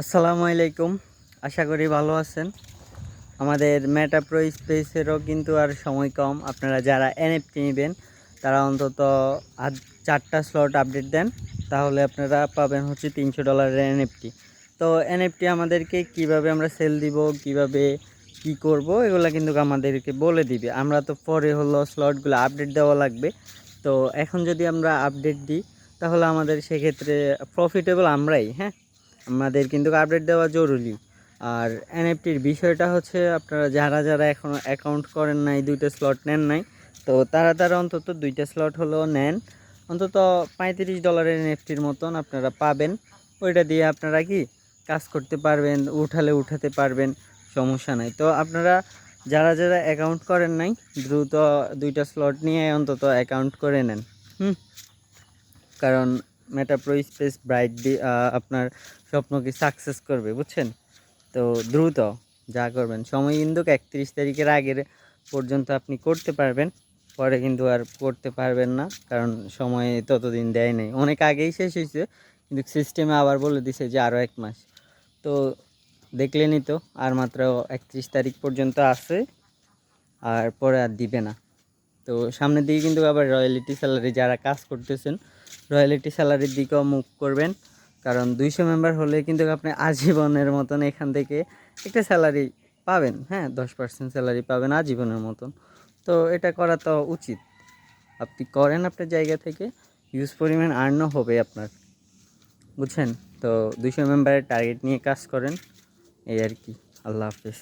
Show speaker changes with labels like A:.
A: আসসালামু আলাইকুম। আশা করি ভালো আছেন। আমাদের মেটা প্রো স্পেসেরও কিন্তু আর সময় কম। আপনারা যারা এনএফটি নেবেন, তারা অন্তত আজ চারটা স্লট আপডেট দেন। তাহলে আপনারা পাবেন হচ্ছে তিনশো ডলারের এনএফটি তো এনএফটি আমাদেরকে কীভাবে আমরা সেল দিব, কীভাবে কি করব, এগুলো কিন্তু আমাদেরকে বলে দিবে। আমরা তো পরে হলো স্লটগুলো আপডেট দেওয়া লাগবে। তো এখন যদি আমরা আপডেট দিই, তাহলে আমাদের সেক্ষেত্রে প্রফিটেবল আমরাই হ্যাঁ? আমাদের কিন্তু আপডেট দেওয়া জরুরি। আর এনএফটির বিষয়টা হচ্ছে আপনারা যারা যারা এখন অ্যাকাউন্ট করেন নাই, দুইটা স্লট নেন নাই, তো তারা তারা অন্তত দুইটা স্লট হলেও নেন। অন্তত পঁয়ত্রিশ ডলারের এনএফটির মতন আপনারা পাবেন। ওইটা দিয়ে আপনারা কি কাজ করতে পারবেন, উঠালে উঠাতে পারবেন, সমস্যা নাই। তো আপনারা যারা যারা অ্যাকাউন্ট করেন নাই, দ্রুত দুইটা স্লট নিয়ে অন্তত অ্যাকাউন্ট করে নেন। হুম? কারণ মেটা প্রো স্পেস ব্রাইট আপনার স্বপ্নকে সাকসেস করবে, বুঝছেন? তো দ্রুত যা করবেন। সময় কিন্তু একত্রিশ তারিখের আগের পর্যন্ত আপনি করতে পারবেন। পরে কিন্তু আর করতে পারবেন না, কারণ সময় ততদিন দেয় নাই। অনেক আগেই শেষ হয়েছে, কিন্তু সিস্টেমে আবার বলে দিছে যে আরও এক মাস। তো দেখলেনই তো, আর মাত্র একত্রিশ তারিখ পর্যন্ত আছে, আর পরে আর দিবে না। তো সামনের দিকে কিন্তু আবার রয়্যালিটি স্যালারি যারা কাজ করতেছেন রয়্যালিটি স্যালারির দিকেও মুখ করবেন। কারণ দুইশো মেম্বার হলে কিন্তু আপনি আজীবনের মতন এখান থেকে একটা স্যালারি পাবেন হ্যাঁ দশ পার্সেন্ট স্যালারি পাবেন আজীবনের মতন। তো এটা করা তো উচিত। আপনি করেন আপনার জায়গা থেকে ইউজ পরিমাণ আর্নও হবে আপনার। বুঝছেন? তো দুইশো মেম্বারের টার্গেট নিয়ে কাজ করেন, এই আর কি। আল্লাহ হাফিজ।